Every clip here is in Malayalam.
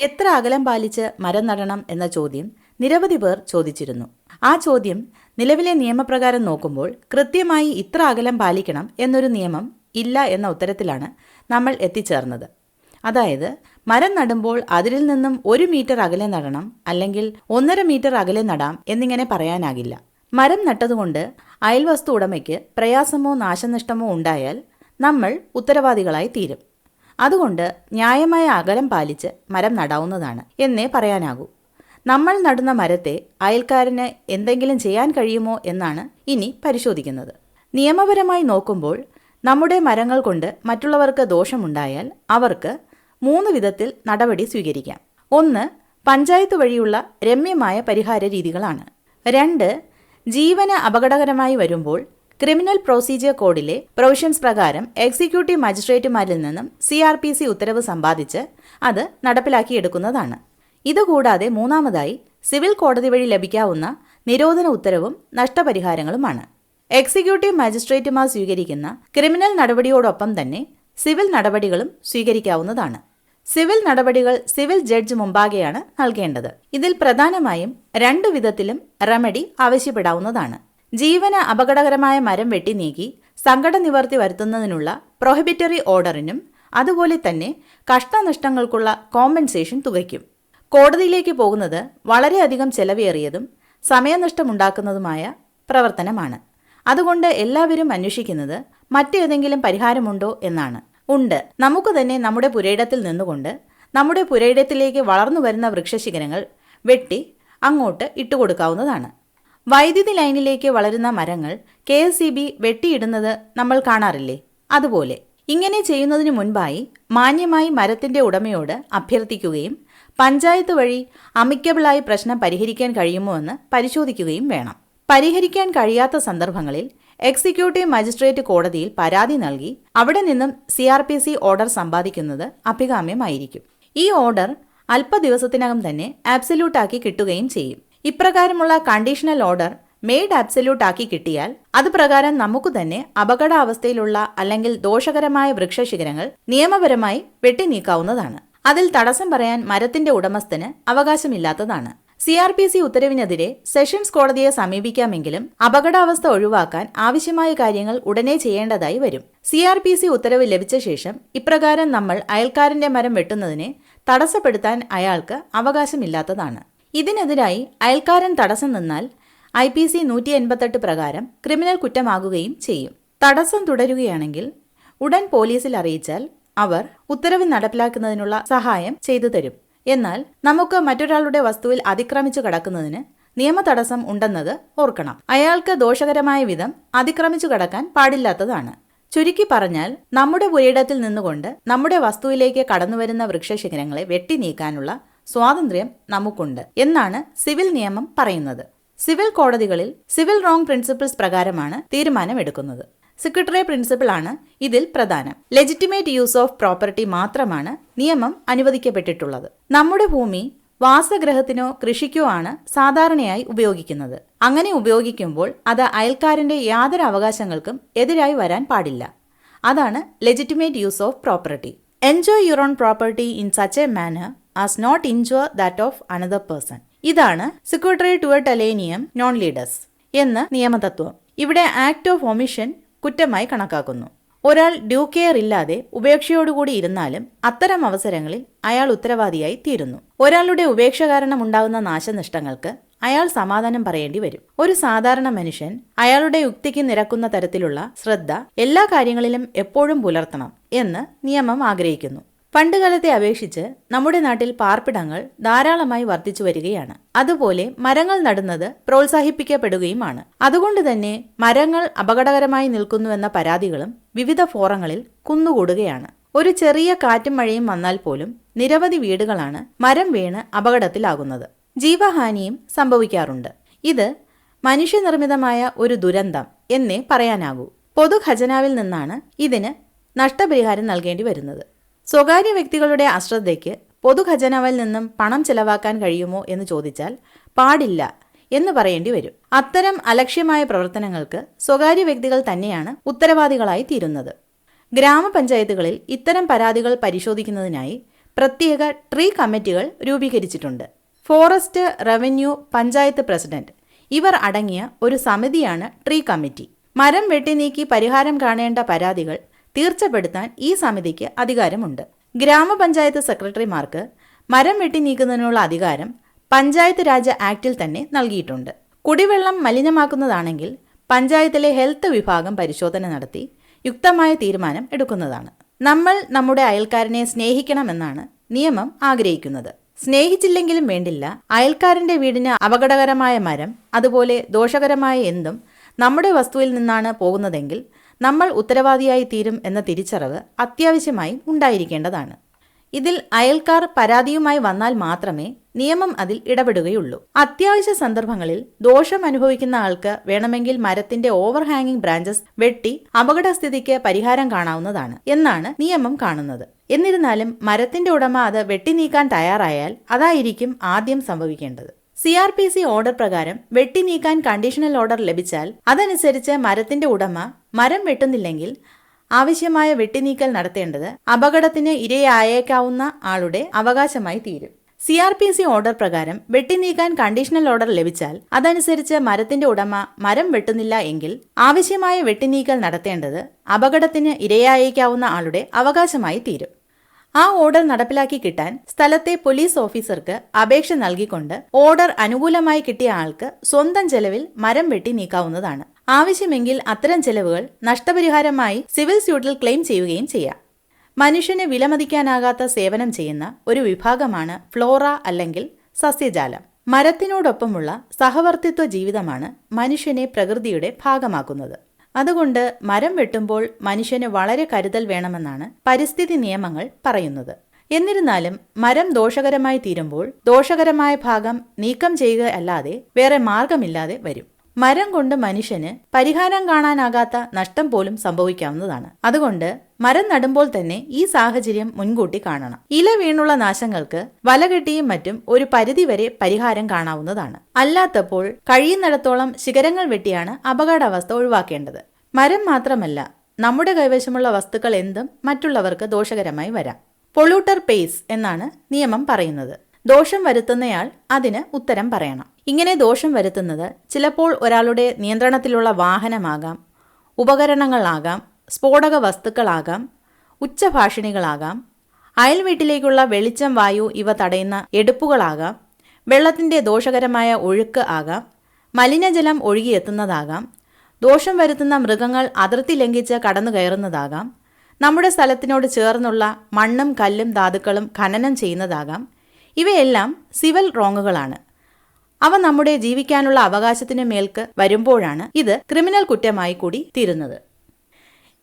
എത്ര അകലം പാലിച്ച് മരം നടണം എന്ന ചോദ്യം നിരവധി പേർ ചോദിച്ചിരുന്നു. ആ ചോദ്യം നിലവിലെ നിയമപ്രകാരം നോക്കുമ്പോൾ കൃത്യമായി ഇത്ര അകലം പാലിക്കണം എന്നൊരു നിയമം ഇല്ല എന്ന ഉത്തരത്തിലാണ് നമ്മൾ എത്തിച്ചേർന്നത്. അതായത് മരം നടുമ്പോൾ അതിരിൽ നിന്നും ഒരു മീറ്റർ അകലെ നടണം അല്ലെങ്കിൽ ഒന്നര മീറ്റർ അകലെ നടാം എന്നിങ്ങനെ പറയാനാകില്ല. മരം നട്ടതുകൊണ്ട് അയൽവസ്തു ഉടമയ്ക്ക് പ്രയാസമോ നാശനഷ്ടമോ ഉണ്ടായാൽ നമ്മൾ ഉത്തരവാദികളായി തീരും. അതുകൊണ്ട് ന്യായമായ അകലം പാലിച്ച് മരം നടാവുന്നതാണ് എന്നേ പറയാനാകൂ. നമ്മൾ നടുന്ന മരത്തെ അയൽക്കാരന് എന്തെങ്കിലും ചെയ്യാൻ കഴിയുമോ എന്നാണ് ഇനി പരിശോധിക്കുന്നത്. നിയമപരമായി നോക്കുമ്പോൾ നമ്മുടെ മരങ്ങൾ കൊണ്ട് മറ്റുള്ളവർക്ക് ദോഷമുണ്ടായാൽ അവർക്ക് മൂന്ന് വിധത്തിൽ നടപടി സ്വീകരിക്കാം. ഒന്ന് പഞ്ചായത്ത് വഴിയുള്ള രമ്യമായ പരിഹാര രീതികളാണ്. രണ്ട് ജീവന് അപകടകരമായി വരുമ്പോൾ ക്രിമിനൽ പ്രൊസീജിയർ കോഡിലെ പ്രൊവിഷൻസ് പ്രകാരം എക്സിക്യൂട്ടീവ് മജിസ്ട്രേറ്റുമാരിൽ നിന്നും സി ആർ പി സി ഉത്തരവ് സമ്പാദിച്ച് അത് നടപ്പിലാക്കിയെടുക്കുന്നതാണ്. ഇതുകൂടാതെ മൂന്നാമതായി സിവിൽ കോടതി വഴി ലഭിക്കാവുന്ന നിരോധന ഉത്തരവും നഷ്ടപരിഹാരങ്ങളുമാണ്. എക്സിക്യൂട്ടീവ് മജിസ്ട്രേറ്റുമാർ സ്വീകരിക്കുന്ന ക്രിമിനൽ നടപടിയോടൊപ്പം തന്നെ സിവിൽ നടപടികളും സ്വീകരിക്കാവുന്നതാണ്. സിവിൽ നടപടികൾ സിവിൽ ജഡ്ജ് മുമ്പാകെയാണ് നൽകേണ്ടത്. ഇതിൽ പ്രധാനമായും രണ്ടു വിധത്തിലും റെമഡി ആവശ്യപ്പെടാവുന്നതാണ്. ജീവന് അപകടകരമായ മരം വെട്ടി നീക്കി സങ്കട നിവർത്തി വരുത്തുന്നതിനുള്ള പ്രൊഹിബിറ്ററി ഓർഡറിനും അതുപോലെ തന്നെ കഷ്ടനഷ്ടങ്ങൾക്കുള്ള കോമ്പൻസേഷൻ തുകയ്ക്കും. കോടതിയിലേക്ക് പോകുന്നത് വളരെയധികം ചെലവേറിയതും സമയനഷ്ടമുണ്ടാക്കുന്നതുമായ പ്രവർത്തനമാണ്. അതുകൊണ്ട് എല്ലാവരും അന്വേഷിക്കുന്നത് മറ്റേതെങ്കിലും പരിഹാരമുണ്ടോ എന്നാണ്. ഉണ്ട്. നമുക്ക് തന്നെ നമ്മുടെ പുരയിടത്തിൽ നിന്നുകൊണ്ട് നമ്മുടെ പുരയിടത്തിലേക്ക് വളർന്നു വരുന്ന വൃക്ഷശിഖരങ്ങൾ വെട്ടി അങ്ങോട്ട് ഇട്ടുകൊടുക്കാവുന്നതാണ്. വൈദ്യുതി ലൈനിലേക്ക് വളരുന്ന മരങ്ങൾ കെ എസ് സി ബി വെട്ടിയിടുന്നത് നമ്മൾ കാണാറില്ലേ? അതുപോലെ. ഇങ്ങനെ ചെയ്യുന്നതിന് മുൻപായി മാന്യമായി മരത്തിന്റെ ഉടമയോട് അഭ്യർത്ഥിക്കുകയും പഞ്ചായത്ത് വഴി അമിക്കബിളായി പ്രശ്നം പരിഹരിക്കാൻ കഴിയുമോ എന്ന് പരിശോധിക്കുകയും വേണം. പരിഹരിക്കാൻ കഴിയാത്ത സന്ദർഭങ്ങളിൽ എക്സിക്യൂട്ടീവ് മജിസ്ട്രേറ്റ് കോടതിയിൽ പരാതി നൽകി അവിടെ നിന്നും C R P C order സമ്പാദിക്കുന്നത് അഭികാമ്യമായിരിക്കും. ഈ ഓർഡർ അല്പ ദിവസത്തിനകം തന്നെ ആബ്സല്യൂട്ടാക്കി കിട്ടുകയും ചെയ്യും. ഇപ്രകാരമുള്ള കണ്ടീഷണൽ ഓർഡർ മെയ്ഡ് അബ്സല്യൂട്ട് ആക്കി കിട്ടിയാൽ അത് പ്രകാരം നമുക്ക് തന്നെ അപകടാവസ്ഥയിലുള്ള അല്ലെങ്കിൽ ദോഷകരമായ വൃക്ഷശിഖരങ്ങൾ നിയമപരമായി വെട്ടി നീക്കാവുന്നതാണ് അതിൽ തടസ്സം പറയാൻ മരത്തിന്റെ ഉടമസ്ഥന് അവകാശമില്ലാത്തതാണ്. സി ആർ പി സി ഉത്തരവിനെതിരെ സെഷൻസ് കോടതിയെ സമീപിക്കാമെങ്കിലും അപകടാവസ്ഥ ഒഴിവാക്കാൻ ആവശ്യമായ കാര്യങ്ങൾ ഉടനെ ചെയ്യേണ്ടതായി വരും. സി ആർ പി സി ഉത്തരവ് ലഭിച്ച ശേഷം ഇപ്രകാരം നമ്മൾ അയൽക്കാരന്റെ മരം വെട്ടുന്നതിനെ തടസ്സപ്പെടുത്താൻ അയാൾക്ക് അവകാശമില്ലാത്തതാണ്. ഇതിനെതിരായി അയൽക്കാരൻ തടസ്സം നിന്നാൽ ഐ പി സി നൂറ്റി എൺപത്തെട്ട് പ്രകാരം ക്രിമിനൽ കുറ്റമാകുകയും ചെയ്യും. തടസ്സം തുടരുകയാണെങ്കിൽ ഉടൻ പോലീസിൽ അറിയിച്ചാൽ അവർ ഉത്തരവ് നടപ്പിലാക്കുന്നതിനുള്ള സഹായം ചെയ്തു തരും. എന്നാൽ നമുക്ക് മറ്റൊരാളുടെ വസ്തുവിൽ അതിക്രമിച്ചു കടക്കുന്നതിന് നിയമ തടസ്സം ഉണ്ടെന്നത് ഓർക്കണം. അയാൾക്ക് ദോഷകരമായ വിധം അതിക്രമിച്ചു കടക്കാൻ പാടില്ലാത്തതാണ്. ചുരുക്കി പറഞ്ഞാൽ നമ്മുടെ പുരയിടത്തിൽ നിന്നുകൊണ്ട് നമ്മുടെ വസ്തുവിലേക്ക് കടന്നുവരുന്ന വൃക്ഷശിഖരങ്ങളെ വെട്ടി നീക്കാനുള്ള സ്വാതന്ത്ര്യം നമുക്കുണ്ട് എന്നാണ് സിവിൽ നിയമം പറയുന്നത്. സിവിൽ കോടതികളിൽ സിവിൽ റോങ് പ്രിൻസിപ്പിൾസ് പ്രകാരമാണ് തീരുമാനമെടുക്കുന്നത്. സെക്രട്ടറി പ്രിൻസിപ്പിൾ ആണ് ഇതിൽ പ്രധാനം. ലെജിറ്റിമേറ്റ് യൂസ് ഓഫ് പ്രോപ്പർട്ടി മാത്രമാണ് നിയമം അനുവദിക്കപ്പെട്ടിട്ടുള്ളത്. നമ്മുടെ ഭൂമി വാസഗ്രഹത്തിനോ കൃഷിക്കോ ആണ് സാധാരണയായി ഉപയോഗിക്കുന്നത്. അങ്ങനെ ഉപയോഗിക്കുമ്പോൾ അത് അയൽക്കാരന്റെ യാതൊരു അവകാശങ്ങൾക്കും എതിരായി വരാൻ പാടില്ല. അതാണ് legitimate use of property. Enjoy your own property in such a manner as not injure that of another person ഇതാണ് സെക്രട്ടറി ടു അലേനിയം നോൺ ലീഡേഴ്സ് എന്ന് നിയമതത്വം. ഇവിടെ ആക്ട് ഓഫ് ഒമിഷൻ കുറ്റമായി കണക്കാക്കുന്നു. ഒരാൾ ഡ്യൂ കെയർ ഇല്ലാതെ ഉപേക്ഷയോടുകൂടി ഇരുന്നാലും അത്തരം അവസരങ്ങളിൽ അയാൾ ഉത്തരവാദിയായി തീരുന്നു. ഒരാളുടെ ഉപേക്ഷ കാരണം ഉണ്ടാകുന്ന നാശനഷ്ടങ്ങൾക്ക് അയാൾ സമാധാനം പറയേണ്ടി വരും. ഒരു സാധാരണ മനുഷ്യൻ അയാളുടെ യുക്തിക്ക് നിരക്കുന്ന തരത്തിലുള്ള ശ്രദ്ധ എല്ലാ കാര്യങ്ങളിലും എപ്പോഴും പുലർത്തണം എന്ന് നിയമം ആഗ്രഹിക്കുന്നു. പണ്ടുകാലത്തെ അപേക്ഷിച്ച് നമ്മുടെ നാട്ടിൽ പാർപ്പിടങ്ങൾ ധാരാളമായി വർദ്ധിച്ചു വരികയാണ്. അതുപോലെ മരങ്ങൾ നടുന്നത് പ്രോത്സാഹിപ്പിക്കപ്പെടുകയുമാണ്. അതുകൊണ്ട് തന്നെ മരങ്ങൾ അപകടകരമായി നിൽക്കുന്നുവെന്ന പരാതികളും വിവിധ ഫോറങ്ങളിൽ കുന്നുകൂടുകയാണ്. ഒരു ചെറിയ കാറ്റും മഴയും വന്നാൽ പോലും നിരവധി വീടുകളാണ് മരം വീണ് അപകടത്തിലാകുന്നത്. ജീവഹാനിയും സംഭവിക്കാറുണ്ട്. ഇത് മനുഷ്യനിർമ്മിതമായ ഒരു ദുരന്തം എന്നേ പറയാനാകൂ. പൊതുഖജനാവിൽ നിന്നാണ് ഇതിന് നഷ്ടപരിഹാരം നൽകേണ്ടി വരുന്നത് സ്വകാര്യ വ്യക്തികളുടെ അശ്രദ്ധയ്ക്ക് പൊതുഖജനാവിൽ നിന്നും പണം ചെലവാക്കാൻ കഴിയുമോ എന്ന് ചോദിച്ചാൽ പാടില്ല എന്ന് പറയേണ്ടി വരും. അത്തരം അലക്ഷ്യമായ പ്രവർത്തനങ്ങൾക്ക് സ്വകാര്യ വ്യക്തികൾ തന്നെയാണ് ഉത്തരവാദികളായി തീരുന്നത്. ഗ്രാമപഞ്ചായത്തുകളിൽ ഇത്തരം പരാതികൾ പരിശോധിക്കുന്നതിനായി പ്രത്യേക ട്രീ കമ്മിറ്റികൾ രൂപീകരിച്ചിട്ടുണ്ട്. ഫോറസ്റ്റ് റവന്യൂ പഞ്ചായത്ത് പ്രസിഡന്റ് ഇവർ അടങ്ങിയ ഒരു സമിതിയാണ് ട്രീ കമ്മിറ്റി. മരം വെട്ടി നീക്കി പരിഹാരം കാണേണ്ട പരാതികൾ തീർച്ചപ്പെടുത്താൻ ഈ സമിതിക്ക് അധികാരമുണ്ട്. ഗ്രാമപഞ്ചായത്ത് സെക്രട്ടറിമാർക്ക് മരം വെട്ടി നീക്കുന്നതിനുള്ള അധികാരം പഞ്ചായത്ത് രാജ് ആക്ടിൽ തന്നെ നൽകിയിട്ടുണ്ട്. കുടിവെള്ളം മലിനമാക്കുന്നതാണെങ്കിൽ പഞ്ചായത്തിലെ ഹെൽത്ത് വിഭാഗം പരിശോധന നടത്തി യുക്തമായ തീരുമാനം എടുക്കുന്നതാണ്. നമ്മൾ നമ്മുടെ അയൽക്കാരനെ സ്നേഹിക്കണമെന്നാണ് നിയമം ആഗ്രഹിക്കുന്നത്. സ്നേഹിച്ചില്ലെങ്കിലും വേണ്ടില്ല. അയൽക്കാരന്റെ വീടിന് അപകടകരമായ മരം അതുപോലെ ദോഷകരമായ എന്തും നമ്മുടെ വസ്തുവിൽ നിന്നാണ് പോകുന്നതെങ്കിൽ നമ്മൾ ഉത്തരവാദിയായി തീരും എന്ന തിരിച്ചറിവ് അത്യാവശ്യമായി ഉണ്ടായിരിക്കേണ്ടതാണ്. ഇതിൽ അയൽക്കാർ പരാതിയുമായി വന്നാൽ മാത്രമേ നിയമം അതിൽ ഇടപെടുകയുള്ളൂ. അത്യാവശ്യ സന്ദർഭങ്ങളിൽ ദോഷം അനുഭവിക്കുന്ന ആൾക്ക് വേണമെങ്കിൽ മരത്തിന്റെ ഓവർ ഹാങ്ങിങ് ബ്രാഞ്ചസ് വെട്ടി അപകടസ്ഥിതിക്ക് പരിഹാരം കാണാവുന്നതാണ് എന്നാണ് നിയമം കാണുന്നത്. എന്നിരുന്നാലും മരത്തിന്റെ ഉടമ അത് വെട്ടി നീക്കാൻ തയ്യാറായാൽ അതായിരിക്കും ആദ്യം സംഭവിക്കേണ്ടത്. C R P C order പ്രകാരം വെട്ടി നീക്കാൻ കണ്ടീഷണൽ ഓർഡർ ലഭിച്ചാൽ അതനുസരിച്ച് മരത്തിന്റെ ഉടമ മരം വെട്ടുന്നില്ലെങ്കിൽ ആവശ്യമായ വെട്ടിനീക്കൽ നടത്തേണ്ടത് അപകടത്തിന് ഇരയായേക്കാവുന്ന ആളുടെ അവകാശമായി തീരും. C R P C order പ്രകാരം വെട്ടിനീക്കാൻ കണ്ടീഷണൽ ഓർഡർ ലഭിച്ചാൽ അതനുസരിച്ച് മരത്തിന്റെ ഉടമ മരം വെട്ടുന്നില്ല എങ്കിൽ ആവശ്യമായ വെട്ടിനീക്കൽ നടത്തേണ്ടത് അപകടത്തിന് ഇരയായേക്കാവുന്ന ആളുടെ അവകാശമായി തീരും. ആ ഓർഡർ നടപ്പിലാക്കി കിട്ടാൻ സ്ഥലത്തെ പോലീസ് ഓഫീസർക്ക് അപേക്ഷ നൽകിക്കൊണ്ട് ഓർഡർ അനുകൂലമായി കിട്ടിയ ആൾക്ക് സ്വന്തം ചെലവിൽ മരം വെട്ടി നീക്കാവുന്നതാണ്. ആവശ്യമെങ്കിൽ അത്തരം ചെലവുകൾ നഷ്ടപരിഹാരമായി സിവിൽ സ്യൂട്ടിൽ ക്ലെയിം ചെയ്യുകയും ചെയ്യാം. മനുഷ്യന് വിലമതിക്കാനാകാത്ത സേവനം ചെയ്യുന്ന ഒരു വിഭാഗമാണ് ഫ്ലോറ അല്ലെങ്കിൽ സസ്യജാലം. മരത്തിനോടൊപ്പമുള്ള സഹവർത്തിത്വ ജീവിതമാണ് മനുഷ്യനെ പ്രകൃതിയുടെ ഭാഗമാക്കുന്നത്. അതുകൊണ്ട് മരം വെട്ടുമ്പോൾ മനുഷ്യന് വളരെ കരുതൽ വേണമെന്നാണ് പരിസ്ഥിതി നിയമങ്ങൾ പറയുന്നത്. എന്നിരുന്നാലും മരം ദോഷകരമായി തീരുമ്പോൾ ദോഷകരമായ ഭാഗം നീക്കം ചെയ്യുക അല്ലാതെ വേറെ മാർഗമില്ലാതെ വരും. മരം കൊണ്ട് മനുഷ്യന് പരിഹാരം കാണാനാകാത്ത നഷ്ടം പോലും സംഭവിക്കാവുന്നതാണ്. അതുകൊണ്ട് മരം നടുമ്പോൾ തന്നെ ഈ സാഹചര്യം മുൻകൂട്ടി കാണണം. ഇല വീണുള്ള നാശങ്ങൾക്ക് വലകെട്ടിയും മറ്റും ഒരു പരിധിവരെ പരിഹാരം കാണാവുന്നതാണ്. അല്ലാത്തപ്പോൾ കഴിയുന്നിടത്തോളം ശിഖരങ്ങൾ വെട്ടിയാണ് അപകടാവസ്ഥ ഒഴിവാക്കേണ്ടത്. മരം മാത്രമല്ല നമ്മുടെ കൈവശമുള്ള വസ്തുക്കൾ എന്തും മറ്റുള്ളവർക്ക് ദോഷകരമായി വരാം. പൊളൂട്ടർ പേസ് എന്നാണ് നിയമം പറയുന്നത്. ദോഷം വരുത്തുന്നയാൾ അതിന് ഉത്തരം പറയണം. ഇങ്ങനെ ദോഷം വരുത്തുന്നത് ചിലപ്പോൾ ഒരാളുടെ നിയന്ത്രണത്തിലുള്ള വാഹനമാകാം ഉപകരണങ്ങളാകാം സ്ഫോടക വസ്തുക്കളാകാം ഉച്ചഭാഷിണികളാകാം അയൽവീട്ടിലേക്കുള്ള വെളിച്ചം വായു ഇവ തടയുന്ന എടുപ്പുകളാകാം വെള്ളത്തിന്റെ ദോഷകരമായ ഒഴുക്ക് ആകാം മലിനജലം ഒഴുകിയെത്തുന്നതാകാം ദോഷം വരുത്തുന്ന മൃഗങ്ങൾ അതിർത്തി ലംഘിച്ച് കടന്നു കയറുന്നതാകാം നമ്മുടെ സ്ഥലത്തിനോട് ചേർന്നുള്ള മണ്ണും കല്ലും ധാതുക്കളും ഖനനം ചെയ്യുന്നതാകാം. ഇവയെല്ലാം സിവിൽ റോങ്ങുകളാണ്. അവ നമ്മുടെ ജീവിക്കാനുള്ള അവകാശത്തിന് മേൽക്ക് വരുമ്പോഴാണ് ഇത് ക്രിമിനൽ കുറ്റമായി കൂടി തീരുന്നത്.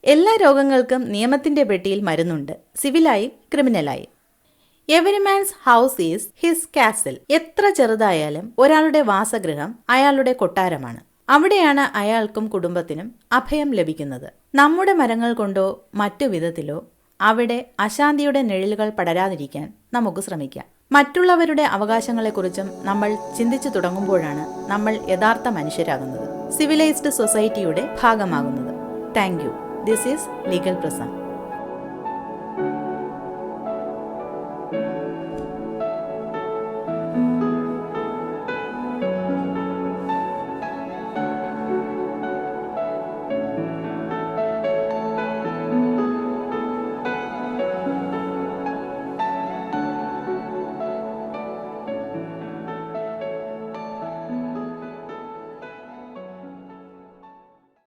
എല്ലാ രോഗങ്ങൾക്കും നിയമത്തിന്റെ പെട്ടിയിൽ മരുന്നുണ്ട്. സിവിലായി ക്രിമിനലായി. Every man's house is his castle. എത്ര ചെറുതായാലും ഒരാളുടെ വാസഗൃഹം അയാളുടെ കൊട്ടാരമാണ്. അവിടെയാണ് അയാൾക്കും കുടുംബത്തിനും അഭയം ലഭിക്കുന്നത്. നമ്മുടെ മരങ്ങൾ കൊണ്ടോ മറ്റു വിധത്തിലോ അവിടെ അശാന്തിയുടെ നിഴലുകൾ പടരാതിരിക്കാൻ നമുക്ക് ശ്രമിക്കാം. മറ്റുള്ളവരുടെ അവകാശങ്ങളെക്കുറിച്ചും നമ്മൾ ചിന്തിച്ചു തുടങ്ങുമ്പോഴാണ് നമ്മൾ യഥാർത്ഥ മനുഷ്യരാകുന്നത്. സിവിലൈസ്ഡ് സൊസൈറ്റിയുടെ ഭാഗമാകുന്നത്. Thank you this is legal prism